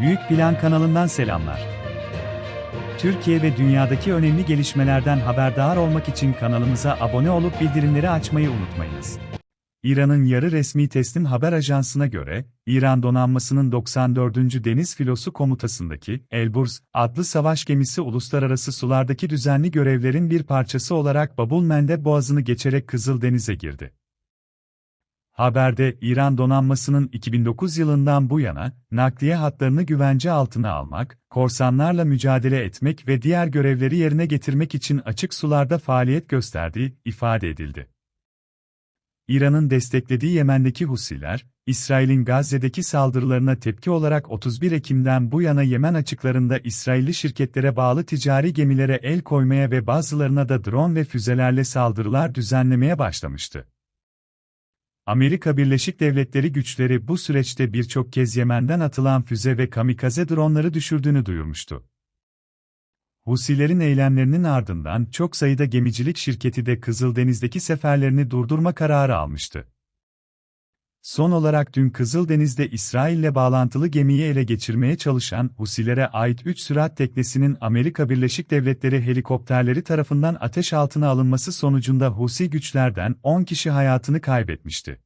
Büyük Plan kanalından selamlar. Türkiye ve dünyadaki önemli gelişmelerden haberdar olmak için kanalımıza abone olup bildirimleri açmayı unutmayınız. İran'ın yarı resmi teslim haber ajansına göre, İran donanmasının 94. Deniz Filosu Komutası'ndaki Elburz adlı savaş gemisi uluslararası sulardaki düzenli görevlerin bir parçası olarak Babul Mendeb Boğazı'nı geçerek Kızıldeniz'e girdi. Haberde, İran donanmasının 2009 yılından bu yana, nakliye hatlarını güvence altına almak, korsanlarla mücadele etmek ve diğer görevleri yerine getirmek için açık sularda faaliyet gösterdiği ifade edildi. İran'ın desteklediği Yemen'deki Husiler, İsrail'in Gazze'deki saldırılarına tepki olarak 31 Ekim'den bu yana Yemen açıklarında İsrailli şirketlere bağlı ticari gemilere el koymaya ve bazılarına da drone ve füzelerle saldırılar düzenlemeye başlamıştı. Amerika Birleşik Devletleri güçleri bu süreçte birçok kez Yemen'den atılan füze ve kamikaze dronları düşürdüğünü duyurmuştu. Husilerin eylemlerinin ardından çok sayıda gemicilik şirketi de Kızıldeniz'deki seferlerini durdurma kararı almıştı. Son olarak dün Kızıldeniz'de İsrail'le bağlantılı gemiyi ele geçirmeye çalışan Husilere ait 3 sürat teknesinin Amerika Birleşik Devletleri helikopterleri tarafından ateş altına alınması sonucunda Husi güçlerden 10 kişi hayatını kaybetmişti.